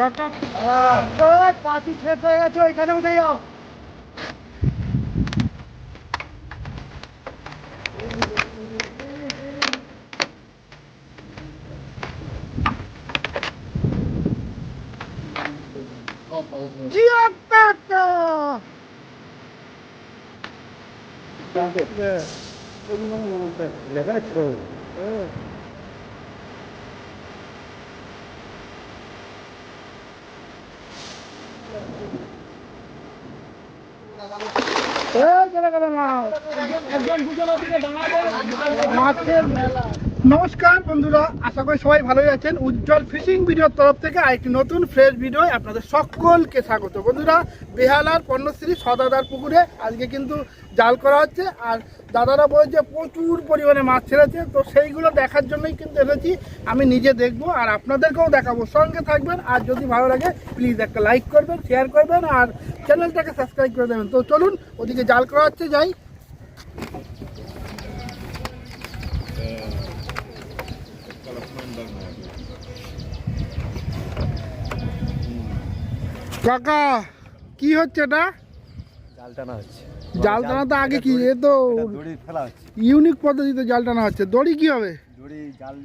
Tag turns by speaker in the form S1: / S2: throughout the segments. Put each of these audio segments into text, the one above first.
S1: 약간 아, 아 파티 센터 해가지고 여기까지 오세요. 뛰었다! 네. 내가 들어. 네. উঠে যাও জিয়া কাকা লেখা আছে নমস্কার বন্ধুরা, আশা করি সবাই ভালোই আছেন। উজ্জ্বল ফিশিং ভিডিওর তরফ থেকে আরেকটি নতুন ফ্রেশ ভিডিও আপনাদের সকলকে স্বাগত। বন্ধুরা, বেহালার পণ্যশ্রী সদাদার পুকুরে আজকে কিন্তু জাল করা হচ্ছে, আর দাদারা বলেছে প্রচুর পরিমাণে মাছ ছেড়েছে, তো সেইগুলো দেখার জন্যই কিন্তু এসেছি। আমি নিজে দেখব আর আপনাদেরকেও দেখাবো। সঙ্গে থাকবেন, আর যদি ভালো লাগে প্লিজ একটা লাইক করবেন শেয়ার করবেন, আর চ্যানেলটাকে সাবস্ক্রাইব করে দেবেন। তো চলুন, ওদিকে জাল করা হচ্ছে, যাই। কাকা কি হচ্ছে এটা?
S2: জাল টানা হচ্ছে।
S1: জাল টানা তো আগে কি এ তো
S2: দড়ি ফেলা হচ্ছে।
S1: ইউনিক পদ্ধতিতে জাল টানা হচ্ছে। দড়ি কি হবে?
S2: দড়ি জাল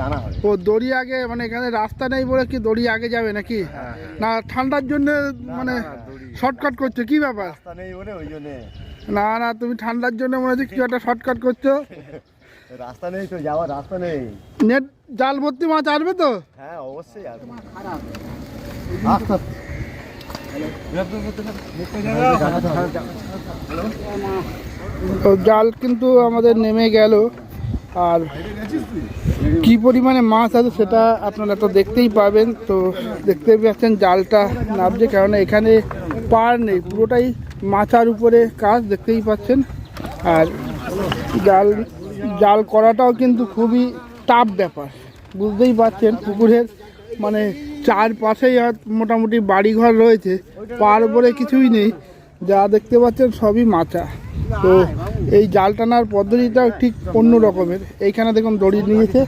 S2: টানা হয়
S1: ও দড়ি আগে মানে এখানে রাস্তা নেই বলে কি দড়ি আগে যাবে নাকি? না ঠান্ডার জন্য মানে। শর্টকাট করছ কি ব্যাপার?
S2: রাস্তা নেই বলে ওই জন্যে।
S1: না না তুমি ঠান্ডার জন্য মনে হচ্ছে কিছু একটা শর্টকাট করছ।
S2: রাস্তা নেই তো যাওয়ার রাস্তা নেই।
S1: নেট জাল ভর্তি মাছ আসবে তো?
S2: হ্যাঁ অবশ্যই আস্তে আস্তে।
S1: তো জাল কিন্তু আমাদের নেমে গেল। আর কি পরিমাণে মাছ আছে সেটা আপনারা তো দেখতেই পাবেন। তো দেখতে পাচ্ছেন জালটা নামছে কেননা এখানে পার নেই, পুরোটাই মাছার উপরে কাজ দেখতেই পাচ্ছেন। আর জাল জাল করাটাও কিন্তু খুবই টাফ ব্যাপার। বুঝতেই পারছেন পুকুরের মানে চারপাশেই মোটামুটি বাড়িঘর রয়েছে। পার উপরে কিছুই নেই। যা দেখতে পাচ্ছেন সবই মাচা। তো এই জাল টানার পদ্ধতিটা ঠিক অন্য রকমের। এইখানে দেখুন দড়ি নিয়েছে।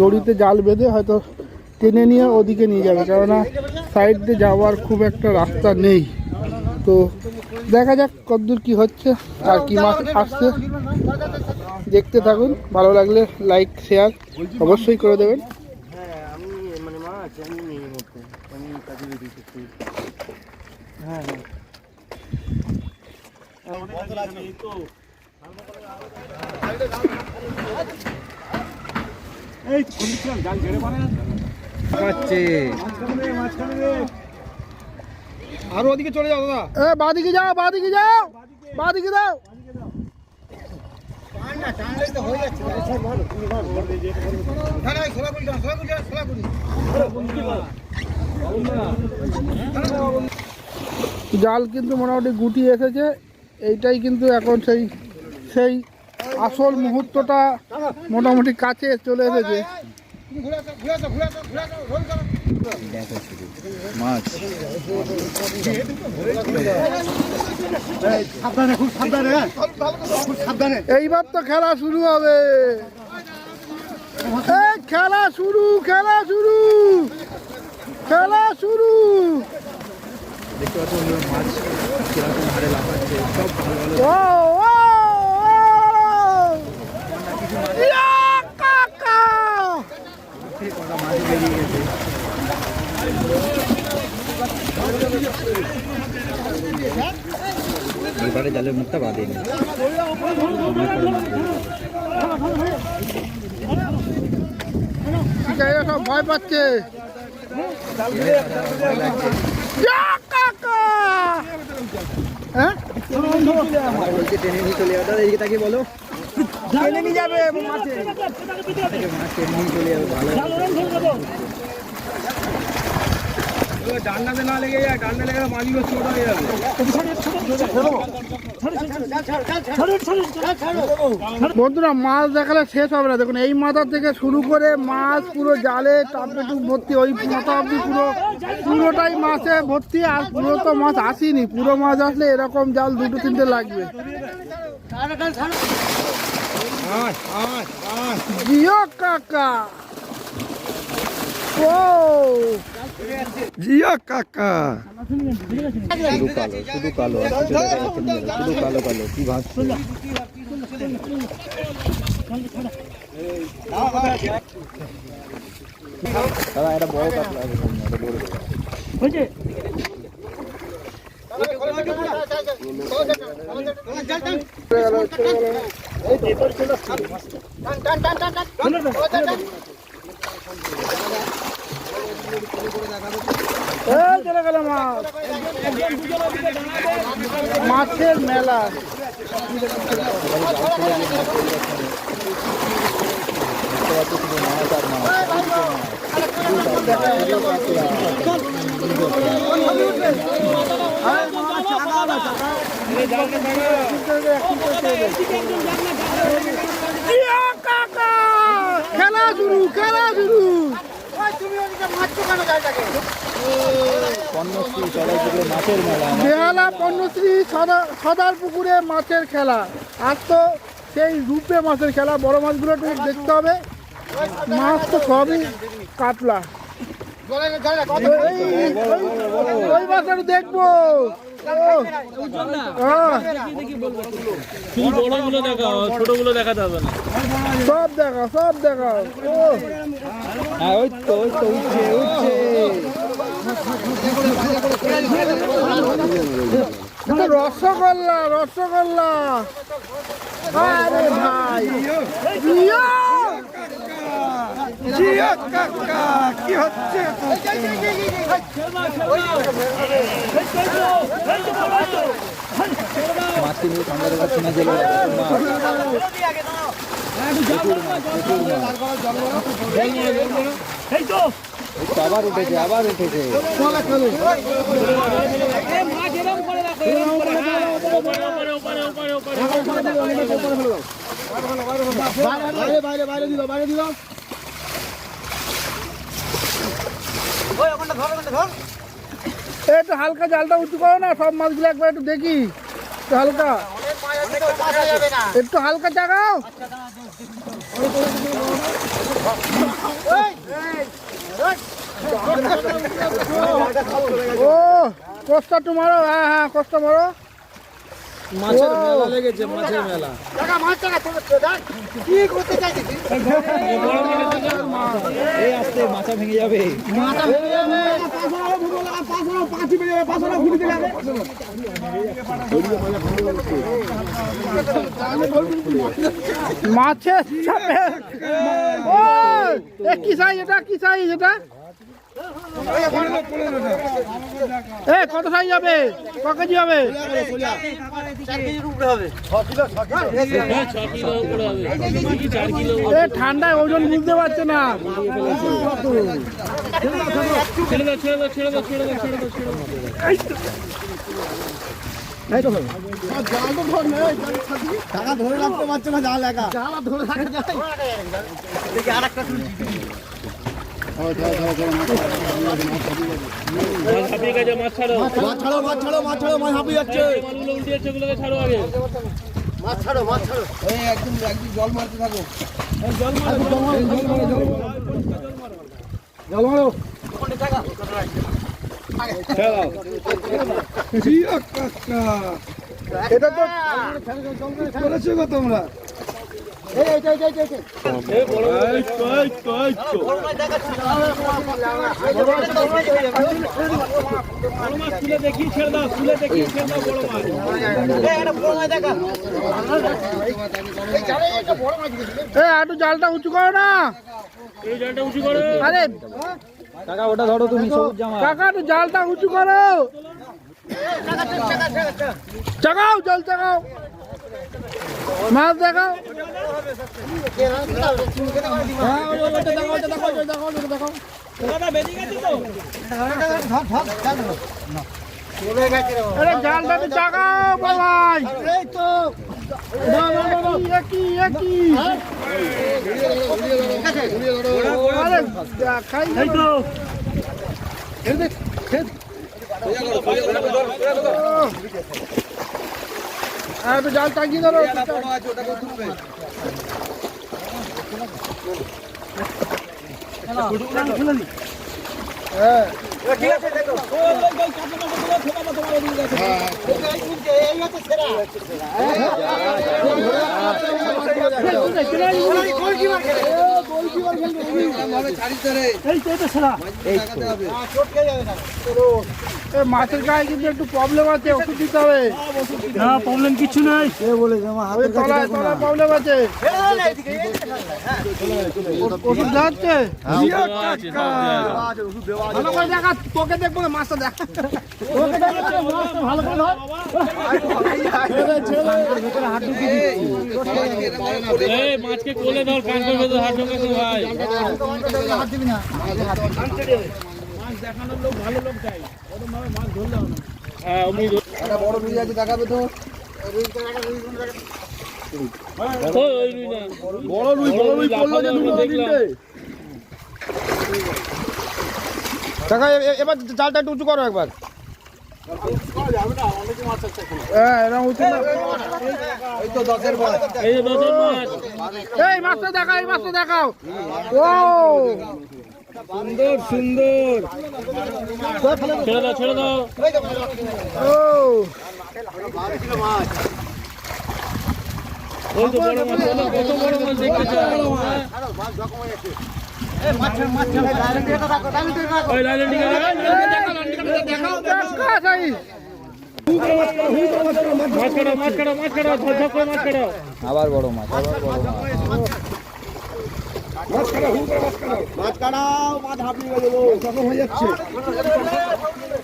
S1: দড়িতে জাল বেঁধে হয়তো টেনে নিয়ে ওদিকে নিয়ে যাবে। কেননা সাইড দিয়ে যাওয়ার খুব একটা রাস্তা নেই। তো দেখা যাক কতদূর কি হচ্ছে আর কি মাছ আসছে। দেখতে থাকুন। ভালো লাগলে লাইক শেয়ার অবশ্যই করে দেবেন
S2: হ্যাঁ আমি মানে মাছ আমি নেই মধ্যে আমি কাজে বেরিয়েছি হ্যাঁ হ্যাঁ
S1: আরও ওদিকে চলে যাও দাদা। এ বাদিকে যাও বাদিকে যাও বাদিকে দাও। জাল কিন্তু মোটামুটি গুটি এসেছে। এইটাই কিন্তু এখন সেই সেই আসল মুহূর্তটা মোটামুটি কাছে চলে এসেছে। এইবার তো খেলা শুরু হবে। খেলা শুরু খেলা শুরু খেলা শুরু। ও, ও, ও। ইয়া, কাকা।
S2: এবারে জালের মুখটা
S1: ঠিক ভয় পাচ্ছে। হ্যাঁ?
S2: নিয়ে চলে যাবে এইদিকে তাকে বলো
S1: টেনে নিয়ে যাবে। মাঠে
S2: মাছ নিয়ে চলে যাবে ভালো।
S1: ডান্ডাতে না লেগে যায় ডান্ডা লেগে ছোট হয়ে যাবে। বন্ধুরা, মাছ দেখালে শেষ হবে না। দেখুন, এই মাথা থেকে শুরু করে মাছ পুরো জালে টাপেটুক ভর্তি, ওই মাথা অব্দি পুরো, পুরোটাই মাছে ভর্তি, আর পুরো তো মাছ আসেনি। পুরো মাছ আসলে এরকম জাল দুটো তিনটে লাগবে। কাকা। ও।
S3: জিয়া কাকা।
S4: শুধু কালো শুধু কালো শুধু কালো কালো কি ভাবছ? দাদা এটা বড় কাতলা এটা বড় বড়।
S1: এই মাছের মেলা। খেলা শুরু খেলা শুরু
S4: পণ্যশ্রী সবাই থেকে মাছের মেলা
S1: বেহালা পণ্যশ্রী সদা- সদার পুকুরে মাছের খেলা। আর তো সেই রূপে মাছের খেলা বড় মাছগুলো একটু দেখতে হবে। মাছ তো সবই কাতলা। ওই দেখব। হ্যাঁ,
S2: শুধু বড়গুলো দেখাও ছোটগুলো দেখাতে হবে না।
S1: সব দেখা সব দেখা ও।
S4: হ্যাঁ ওই তো ওই তো উঠছে উঠছে
S1: কিন্তু রসগোল্লা রসগোল্লা। আরে ভাই।
S3: কাকা কি হচ্ছে?
S4: ঠান্ডা জেলে আবার উঠেছে আবার উঠেছে
S1: একটু হালকা জালটা উঁচু করো না, সব মাছগুলো একবার একটু দেখি। হালকা। একটু হালকা চাগাও ও কষ্ট একটু মারো হ্যাঁ হ্যাঁ কষ্ট মারো। মাছের মেলা লেগেছে মাছের মেলা।
S4: এই আসতে মাথা ভেঙে যাবে।
S1: মাছের চাপে ও কি সাইজ এটা? কি সাইজ এটা? এ কত সাইজ হবে? ক কেজি হবে? এ ঠান্ডায় ওজন বুঝতে পারছে না।
S2: ছেড়ে দাও ছেড়ে দাও ছেড়ে দাও ছেড়ে দাও ছেড়ে দাও ছেড়ে দাও মাছ মাছ ছাড়ো মাছ ছাড়ো মাছ ছাড়ো মাছ ছাড়ো মাছ যাচ্ছে মাছগুলো উল্টে ছাড়ো আগে
S3: জিয়া কাকা
S1: এটা তো
S3: করেছ গো তোমরা
S2: বড় মাছ তুলে দেখি ছেড়ে দাও তুলে দেখি ছেড়ে দাও বড় মাছ
S1: এ একটু জালটা উঁচু করো না।
S2: জলটা উঁচু করো
S4: কাকা ওটা ধরো তুমি
S1: কাকা জালটা উঁচু করো। চাগাও জল চাগাও মাছ দেখাও দেখাও, না, না, জাল একই। ধরো হ্যাঁ না। এই দেখ, এই দেখ। ও। আর একটু জাল টাঙিয়ে ধরো এ মাছের গায়ে কিন্তু একটু প্রবলেম আছে ওষুধ দিতে হবে
S2: না প্রবলেম কিছু নাই
S1: ওই তলায় তলায় প্রবলেম আছে ওষুধ যাচ্ছে
S3: জিয়া
S1: ভালো করে দেখা তোকে দেখব না মাছটা দেখ। তোকে দেখব না, মাছটা ভালো করে
S2: মাছকে কোলে ধর কান করবে তো হাত ঢোকাতে ভাই। হ্যাঁ বড় রুই আছে দেখাবে তো। রুই বড় রুই বড় রুই পড়ল যে দুটো তিনটে।
S3: কাকা এবার জালটা একটু উঁচু করো একবার।
S1: হ্যাঁ।
S2: এই যে দশের মাছ।
S1: এই মাছটা দেখাও এই মাছটা দেখাও। ও।
S2: সুন্দর সুন্দর। ছেড়ে দাও ছেড়ে দাও।
S1: ও।
S2: ওই তো বড় মাছ কত বড় মাছ। দেখতে চাও ওই লাইনে টিকা
S1: দেখাও দেখাই
S2: মাছ কাটো মাছ কাটো মাছ কাটো ঝপ ঝপ করে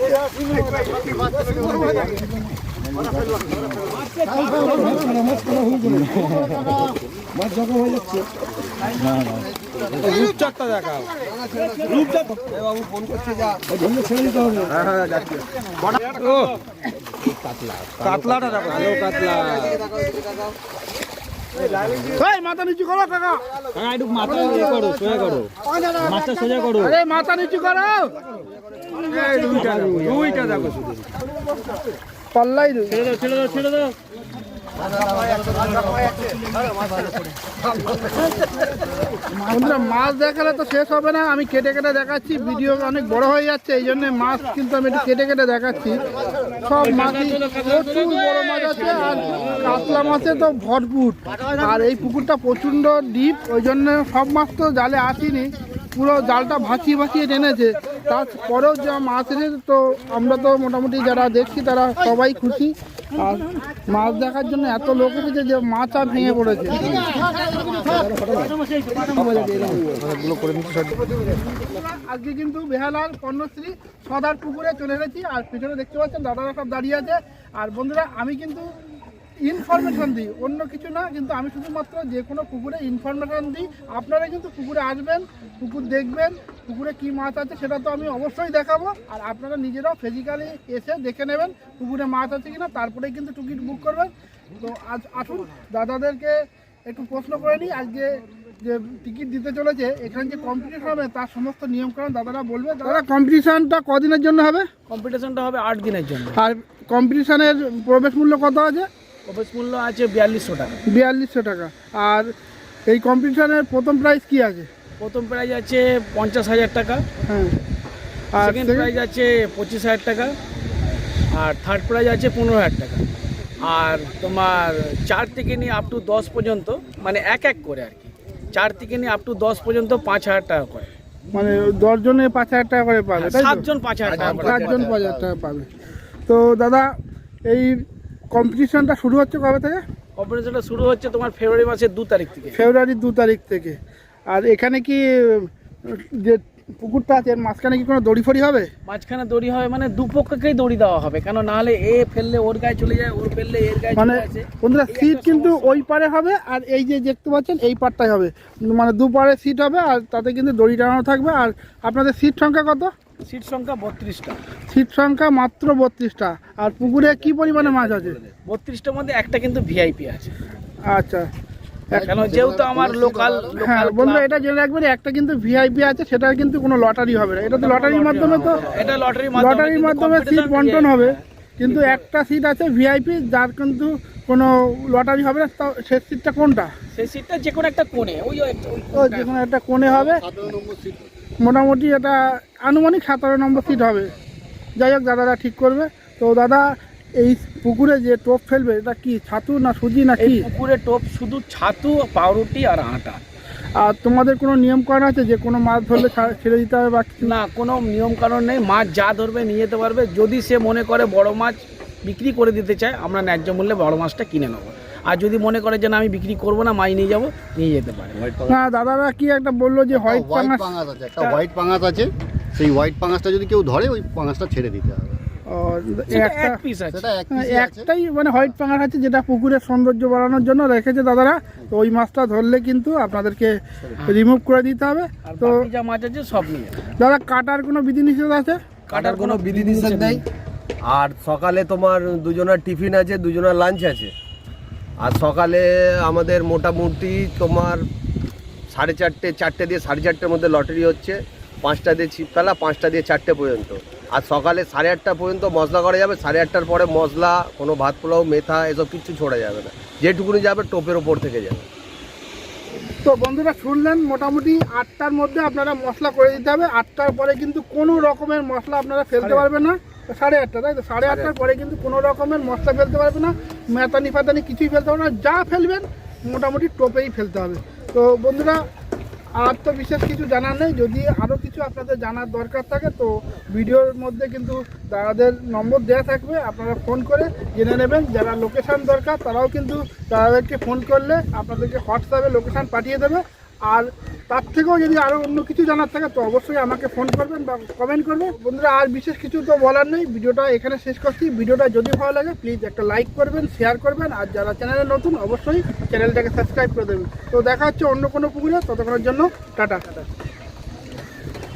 S2: মাছ
S3: সুন্দর সুন্দর
S1: কাকা, ও
S3: রূপচাঁদটা দেখাও রূপচাঁদ বাবু ফোন করছে যা ছেড়ে দিতে হবে হ্যাঁ হ্যাঁ যাচ্ছি কাতলাটা দেখো ভালো কাতলা
S1: মাথা নিচু করো কাকা
S2: একটু মাথা ইয়ে করো। সোজা করো মাছটা সোজা করো।
S1: আরে মাথা নিচু করো। পাল্লাই
S2: ছেড়ে দাও ছেড়ে দাও ছেড়ে দাও
S1: মাছ দেখালে তো শেষ হবে না। আমি কেটে কেটে দেখাচ্ছি। ভিডিও অনেক বড় হয়ে যাচ্ছে, এই জন্য মাছ কিন্তু আমি একটু কেটে কেটে দেখাচ্ছি। সব মাছই প্রচুর বড় মাছ আছে, আর কাতলা মাছে তো ভরপুর। আর এই পুকুরটা প্রচণ্ড ডিপ, ওই জন্য সব মাছ তো জালে আসেনি। পুরো জালটা ভাসিয়ে ভাসিয়ে টেনেছে। তারপরেও যা মাছ এসেছে, তো আমরা তো মোটামুটি যারা দেখছি তারা সবাই খুশি। আর মাছ দেখার জন্য এত লোক এসেছে যে মাছ আর ভেঙে পড়েছে। আজকে কিন্তু বেহালার পণ্যশ্রী সদার পুকুরে চলে এসেছি। আর পিছনে দেখতে পাচ্ছেন দাদারা সব দাঁড়িয়ে আছে। আর বন্ধুরা, আমি কিন্তু ইনফরমেশন দিই। অন্য কিছু না কিন্তু আমি শুধুমাত্র যে কোনো পুকুরে ইনফরমেশন দিই। আপনারা কিন্তু পুকুরে আসবেন পুকুর দেখবেন পুকুরে কি মাছ আছে সেটা তো আমি অবশ্যই দেখাবো। আর আপনারা নিজেরাও ফিজিক্যালি এসে দেখে নেবেন পুকুরে মাছ আছে কিনা তারপরে কিন্তু টিকিট বুক করবেন। তো আজ আসুন দাদাদেরকে একটু প্রশ্ন করে নিই। আজকে যে টিকিট দিতে চলেছে এখানে যে কম্পিটিশন হবে তার সমস্ত নিয়মকানুন দাদারা বলবে। দাদা কম্পিটিশনটা কদিনের জন্য হবে?
S5: কম্পিটিশনটা হবে আট দিনের জন্য।
S1: আর কম্পিটিশনের প্রবেশ মূল্য কত আছে?
S5: প্রবেশ মূল্য আছে বিয়াল্লিশশো টাকা।
S1: বিয়াল্লিশশো টাকা। আর এই কম্পিটিশনের প্রথম প্রাইজ কি আছে?
S5: প্রথম প্রাইজ আছে পঞ্চাশ হাজার টাকা।
S1: হ্যাঁ। আর
S5: সেকেন্ড প্রাইজ আছে পঁচিশ হাজার টাকা। আর থার্ড প্রাইজ আছে পনেরো হাজার টাকা। আর তোমার চার থেকে নিয়ে আপ টু দশ পর্যন্ত মানে এক এক করে আর কি। চার থেকে নিয়ে আপ টু দশ পর্যন্ত পাঁচ হাজার টাকা করে।
S1: মানে দশজনে পাঁচ হাজার টাকা করে পাবে
S5: সাতজন পাঁচ হাজার টাকা
S1: সাতজন পাঁচ হাজার টাকা পাবে। তো দাদা এই কম্পিটিশনটা শুরু হচ্ছে কবে থেকে?
S5: কম্পিটিশনটা শুরু হচ্ছে তোমার ফেব্রুয়ারি মাসের দু তারিখ থেকে।
S1: ফেব্রুয়ারি দু তারিখ থেকে। আর এখানে কি যে পুকুরটা আছে এর মাঝখানে কি কোনো দড়ি ফড়ি হবে?
S5: মাঝখানে দড়ি হবে মানে দুপক্ষকেই দড়ি দেওয়া হবে কেন নাহলে এ ফেললে ওর গায়ে চলে যায় ওর ফেললে এর গায়ে
S1: মানে বন্ধুরা সিট কিন্তু ওই পারে হবে আর এই যে দেখতে পাচ্ছেন এই পারটাই হবে। মানে দু পারে সিট হবে আর তাতে কিন্তু দড়ি টানানো থাকবে। আর আপনাদের সিট সংখ্যা কত?
S5: সিট সংখ্যা বত্রিশটা।
S1: সিট সংখ্যা মাত্র বত্রিশটা। আর পুকুরে কি পরিমাণে মাছ আছে?
S5: বত্রিশটার মধ্যে একটা কিন্তু ভিআইপি আছে।
S1: আচ্ছা।
S5: কেন যেহেতু আমার লোকাল
S1: হ্যাঁ
S5: লোকাল
S1: এটা জেনে রাখবেন একটা কিন্তু ভিআইপি আছে সেটা কিন্তু কোনো লটারি হবে না। এটা তো লটারির মাধ্যমে তো
S5: এটা লটারির
S1: লটারির মাধ্যমে সিট বন্টন হবে। কিন্তু একটা সিট আছে ভিআইপি যার কিন্তু কোনো লটারি হবে না সে সিটটা কোনটা?
S5: সেই সিটটা যে কোনো একটা কোণে ওই
S1: যে কোনো একটা কোণে হবে। মোটামুটি এটা আনুমানিক সতেরো নম্বর সিট হবে। যাই হোক দাদারা ঠিক করবে। তো দাদা এই পুকুরে যে টোপ ফেলবে এটা কি ছাতু না সুজি না
S5: এই
S1: কি
S5: পুকুরে টোপ শুধু ছাতু পাউরুটি আর আটা।
S1: আর তোমাদের কোনো নিয়ম করা আছে যে কোনো মাছ ধরলে ছেড়ে দিতে হবে বা
S5: না কোনো নিয়ম কারণ নেই। মাছ যা ধরবে নিয়ে যেতে পারবে। যদি সে মনে করে বড় মাছ বিক্রি করে দিতে চায় আমরা ন্যায্য মূল্যে বড় মাছটা কিনে নেব। আর যদি মনে করে যে না আমি বিক্রি করব না মাই নিয়ে যাব নিয়ে যেতে পারে।
S1: না দাদারা কি একটা বলল যে হোয়াইট পাঙাশ
S4: আছে একটা হোয়াইট পাঙাশ আছে। সেই হোয়াইট পাঙাশটা যদি কেউ ধরে ওই পাঙাশটা ছেড়ে দিতে হবে।
S1: একটা
S5: পিস আছে।
S4: সেটা এক
S1: হ্যাঁ, একটাই মানে হোয়াইট পাঙাশ আছে যেটা পুকুরের সৌন্দর্য বাড়ানোর জন্য রেখেছে দাদারা। তো ওই মাছটা ধরলে কিন্তু আপনাদেরকে রিমুভ করে দিতে হবে। তো
S5: যা মাছ আছে সব নিয়ে
S1: দাদা কাটার কোনো বিধিনিষেধ আছে?
S3: কাটার কোনো বিধি নিষেধ নেই। আর সকালে তোমার দুজনের টিফিন আছে দুজনের লাঞ্চ আছে। আর সকালে আমাদের মোটামুটি তোমার সাড়ে চারটে চারটে দিয়ে সাড়ে চারটের মধ্যে লটারি হচ্ছে পাঁচটা দিয়ে ছিপ ফেলা পাঁচটা দিয়ে চারটে পর্যন্ত। আর সকালে সাড়ে আটটা পর্যন্ত মশলা করা যাবে সাড়ে আটটার পরে মশলা কোনো ভাত পোলাও মেথা এসব কিছু ছোড়া যাবে না। যেটুকুনি যাবে টোপের ওপর থেকে যাবে।
S1: তো বন্ধুরা শুনলেন মোটামুটি আটটার মধ্যে আপনারা মশলা করে দিতে হবে আটটার পরে কিন্তু কোনো রকমের মশলা আপনারা ফেলতে পারবেন না। সাড়ে আটটা, তাই তো? সাড়ে আটটার পরে কিন্তু কোনো রকমের মশলা ফেলতে পারবে না, মেতানি ফাতানি কিছুই ফেলতে পারবে না, যা ফেলবেন মোটামুটি টোপেই ফেলতে হবে। তো বন্ধুরা, আর তো বিশেষ কিছু জানার নেই, যদি আরও কিছু আপনাদের জানার দরকার থাকে, তো ভিডিওর মধ্যে কিন্তু দাদাদের নম্বর দেওয়া থাকবে, আপনারা ফোন করে জেনে নেবেন, যারা লোকেশান দরকার, তারাও কিন্তু দাদাদেরকে ফোন করলে আপনাদেরকে হোয়াটসঅ্যাপে লোকেশান পাঠিয়ে দেবে আর তার থেকেও যদি আরও অন্য কিছু জানার থাকে, তো অবশ্যই আমাকে ফোন করবেন বা কমেন্ট করবেন। বন্ধুরা, আর বিশেষ কিছু তো বলার নেই। ভিডিওটা এখানে শেষ করছি। ভিডিওটা যদি ভালো লাগে প্লিজ একটা লাইক করবেন শেয়ার করবেন। আর যারা চ্যানেলে নতুন, অবশ্যই চ্যানেলটাকে সাবস্ক্রাইব করে দেবেন। তো দেখা হচ্ছে অন্য কোনো পুকুরে। ততক্ষণের জন্য টাটা টাটা।